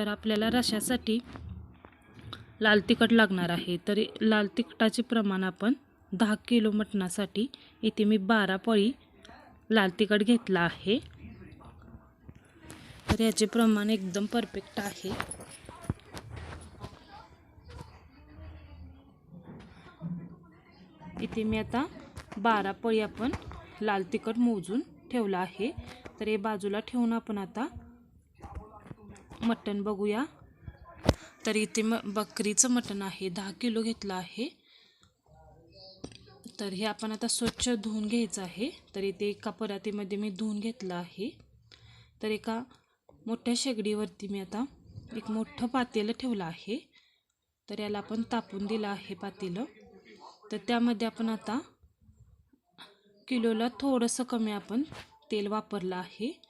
तर आपल्याला रशासाठी लाल तिखट लागणार आहे. तरी लाल तिखटाचे प्रमाण आपण दहा किलो मटणासाठी इथे मी बारा पळी लाल तिखट घेतला आहे. तर याचे प्रमाण एकदम परफेक्ट आहे. इथे मी आता बारा पळी आपण लाल तिखट मोजून ठेवलं आहे. तर हे बाजूला ठेवून आपण आता मटण बघूया. तर इथे म बकरीचं मटण आहे. दहा किलो घेतलं आहे. तर हे आपण आता स्वच्छ धुवून घ्यायचं आहे. तर इथे एका परातीमध्ये मी धुवून घेतलं आहे. तर एका मोठ्या शेगडीवरती मी आता एक मोठं पातेलं ठेवलं आहे. तर याला आपण तापून दिलं आहे पातेलं. तर त्यामध्ये आपण आता किलोला थोडंसं कमी आपण तेल वापरलं आहे.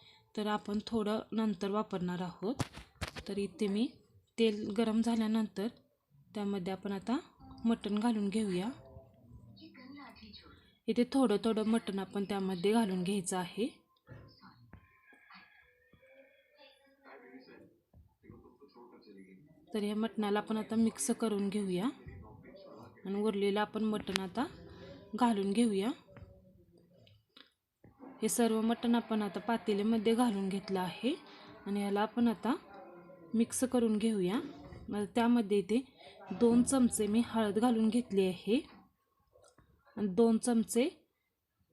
तर आपण थोडं नंतर वापरणार आहोत. तर इथे मी तेल गरम झाल्यानंतर त्यामध्ये आपण आता मटण घालून घेऊया. इथे थोडं थोडं मटण आपण त्यामध्ये घालून घ्यायचं आहे. तर या मटणाला आपण आता मिक्स करून घेऊया. आणि उरलेलं आपण मटण आता घालून घेऊया. हे सर्व मटण आपण आता पातेल्यामध्ये घालून घेतलं आहे. आणि याला आपण आता मिक्स करून घेऊया. मग त्यामध्ये इथे दोन चमचे मी हळद घालून घेतली आहे. आणि दोन चमचे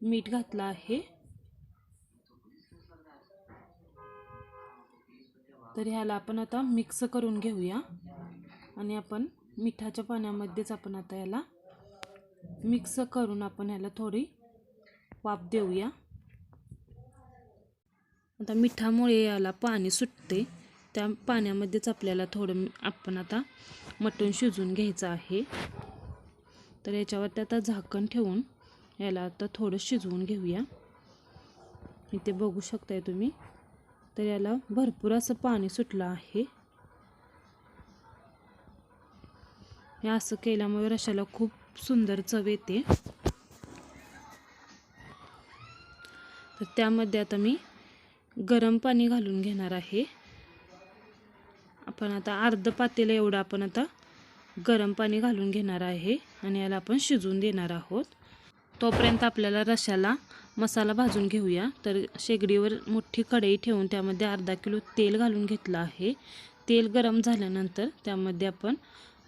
मीठ घातलं आहे. तर ह्याला आपण आता मिक्स करून घेऊया. आणि आपण मिठाच्या पाण्यामध्येच आपण आता याला मिक्स करून आपण ह्याला थोडी वाफ देऊया. आता मिठामुळे याला पाणी सुटते. त्या पाण्यामध्येच आपल्याला थोडं आपण आता मटण शिजवून घ्यायचं आहे. तर याच्यावरती आता झाकण ठेवून याला आता थोडं शिजवून घेऊया. इथे बघू शकताय तुम्ही. तर याला भरपूर असं पाणी सुटलं आहे. हे असं केल्यामुळे रशाला खूप सुंदर चव येते. तर त्यामध्ये आता मी गरम पाणी घालून घेणार आहे. आपण आता अर्ध पातेलं एवढं आपण आता गरम पाणी घालून घेणार आहे आणि याला आपण शिजवून देणार आहोत. तोपर्यंत आपल्याला रशाला मसाला भाजून घेऊया. तर शेगडीवर मोठी कढई ठेवून त्यामध्ये अर्धा किलो तेल घालून घेतलं आहे. तेल गरम झाल्यानंतर त्यामध्ये आपण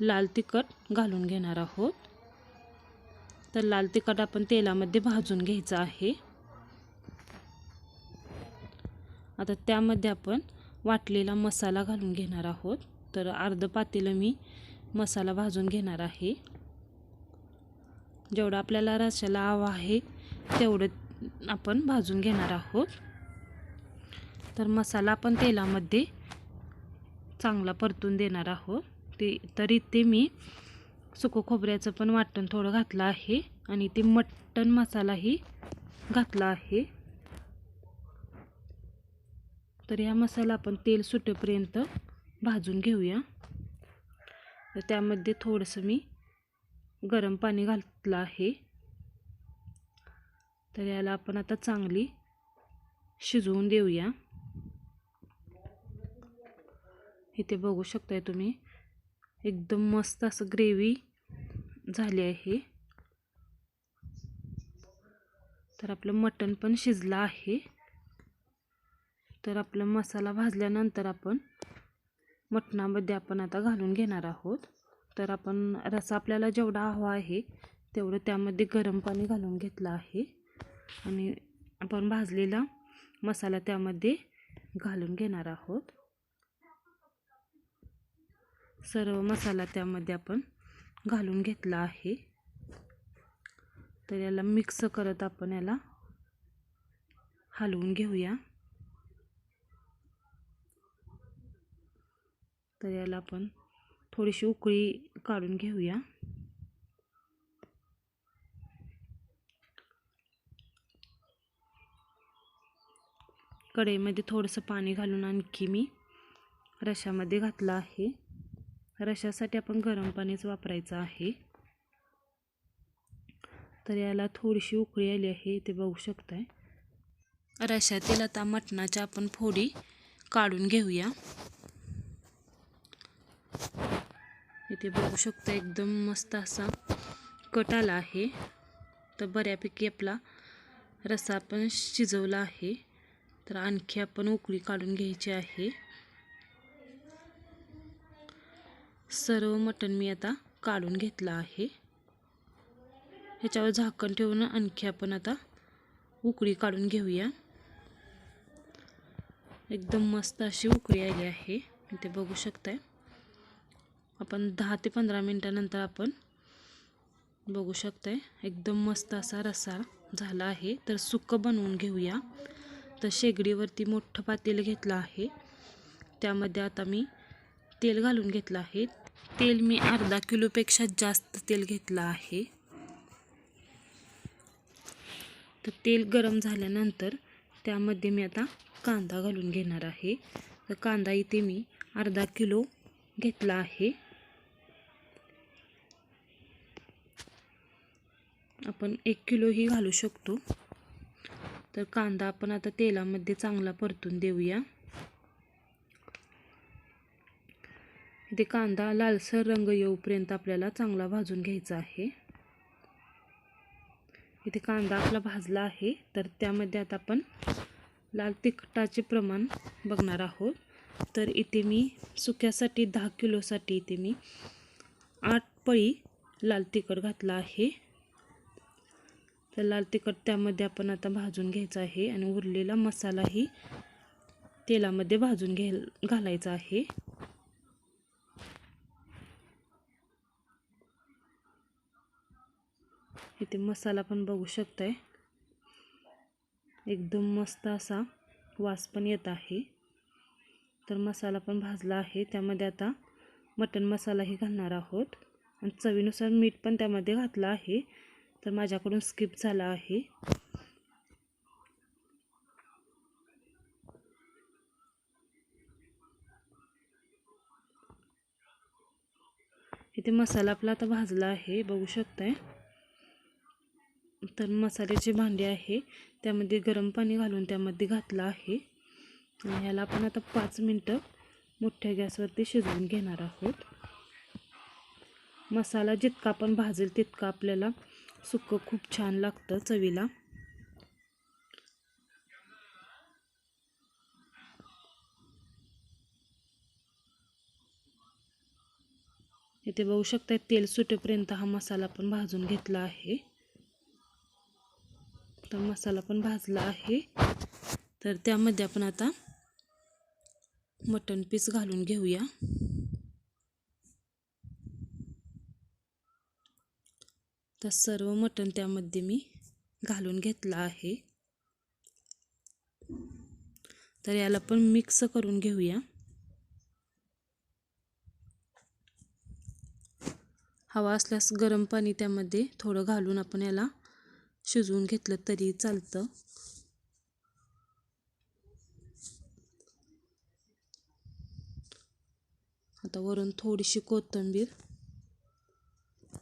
लाल तिखट घालून घेणार आहोत. तर लाल तिखट आपण तेलामध्ये भाजून घ्यायचं आहे. आता त्यामध्ये आपण वाटलेला मसाला घालून घेणार आहोत. तर अर्ध पातेलं मी मसाला भाजून घेणार आहे. जेवढं आपल्याला रशाला हवं आहे तेवढं आपण भाजून घेणार आहोत. तर मसाला आपण तेलामध्ये चांगला परतून देणार आहोत. ते तर इथे मी सुकं खोबऱ्याचं पण वाटण थोडं घातलं आहे आणि ते मटण मसालाही घातला आहे. तर या मसाला आपण तेल सुटेपर्यंत भाजून घेऊया. तर त्यामध्ये थोडंसं मी गरम पाणी घातलं आहे. तर याला आपण आता चांगली शिजवून देऊया. इथे बघू शकताय तुम्ही एकदम मस्त असं ग्रेव्ही झाली आहे. तर आपलं मटण पण शिजलं आहे. तर आपला मसाला भाजल्यानंतर आपण मटणामध्ये आपण आता घालून घेणार आहोत. तर आपण रसा आपल्याला जेवढा हवा आहे तेवढं त्यामध्ये गरम पाणी घालून घेतलं आहे. आणि आपण भाजलेला मसाला त्यामध्ये घालून घेणार आहोत. सर्व मसाला त्यामध्ये आपण घालून घेतला आहे. तर याला मिक्स करत आपण याला हलवून घेऊया. तर याला आपण थोडीशी उकळी काढून घेऊया. कढईमध्ये थोडंसं पाणी घालून आणखी मी रशामध्ये घातलं आहे. रशासाठी आपण गरम पाणीच वापरायचं आहे. तर याला थोडीशी उकळी आली आहे ते बघू शकताय. रशातील आता मटणाच्या आपण फोडी काढून घेऊया. इथे बघू शकता एकदम मस्त असा कट आला आहे. तर बऱ्यापैकी आपला रस्सा आपण शिजवला आहे. तर आणखी आपण उकळी काढून घ्यायची आहे. सर्व मटण मी आता काढून घेतलं आहे. ह्याच्यावर झाकण ठेवून आणखी आपण आता उकळी काढून घेऊया. एकदम मस्त अशी उकळी आली आहे. इथे बघू शकताय. आपण दहा ते पंधरा मिनटानंतर आपण बघू शकताय. एकदम मस्त असा रस्सा झाला आहे. तर सुकं बनवून घेऊया. तर शेगडीवरती मोठं पातेलं घेतलं आहे. त्यामध्ये आता मी तेल घालून घेतलं आहे. तेल मी अर्धा किलोपेक्षा जास्त तेल घेतलं आहे. तर तेल गरम झाल्यानंतर त्यामध्ये मी आता कांदा घालून घेणार आहे. तर कांदा इथे मी अर्धा किलो घेतला आहे. आपण एक किलोही घालू शकतो. तर कांदा आपण आता तेलामध्ये चांगला परतून देऊया. इथे कांदा लालसर रंग येऊपर्यंत आपल्याला चांगला भाजून घ्यायचा आहे. इथे कांदा आपला भाजला आहे तर त्यामध्ये आता आपण लाल तिखटाचे प्रमाण बघणार आहोत. तर इथे मी सुक्यासाठी दहा किलोसाठी इथे मी आठ पळी लाल तिखट घातला आहे. तर लाल तिखट त्यामध्ये आपण आता भाजून घ्यायचं आहे आणि उरलेला मसालाही तेलामध्ये भाजून घ्याय घालायचा आहे. इथे मसाला पण बघू शकताय. एकदम मस्त असा वास पण येत आहे. तर मसाला पण भाजला आहे. त्यामध्ये आता मटन मसालाही घालणार आहोत. आणि चवीनुसार मीठ पण त्यामध्ये घातलं आहे. तर माझ्याकडून स्किप झाला आहे. इथे मसाला आपला आता भाजला आहे बघू शकताय. तर मसाल्याचे भांडी आहे त्यामध्ये गरम पाणी घालून त्यामध्ये घातलं आहे. आणि ह्याला आपण आता पाच मिनटं मोठ्या गॅसवरती शिजवून घेणार आहोत. मसाला जितका आपण भाजेल तितका आपल्याला सुक्कं खूप छान लागतं चवीला. इथे बघू शकता तेल सुटेपर्यंत हा मसाला पण भाजून घेतला आहे. तर मसाला पण भाजला आहे. तर त्यामध्ये आपण आता मटण पीस घालून घेऊया. तर सर्व मटण त्यामध्ये मी घालून घेतलं आहे. तर याला पण मिक्स करून घेऊया. हवा असल्यास गरम पाणी त्यामध्ये थोडं घालून आपण याला शिजवून घेतलं तरी चालतं. आता वरून थोडीशी कोथिंबीर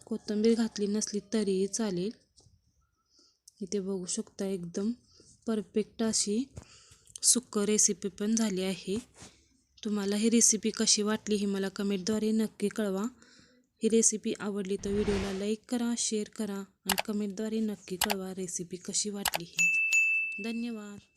कोथिंबीर घातली नसली तरीही चालेल. इथे बघू शकता एकदम परफेक्ट अशी सुक्क रेसिपी पण झाली आहे. तुम्हाला ही रेसिपी कशी वाटली ही मला कमेंटद्वारे नक्की कळवा. ही रेसिपी आवडली तर व्हिडिओला लाईक करा शेअर करा आणि कमेंटद्वारे नक्की कळवा रेसिपी कशी वाटली ही. धन्यवाद.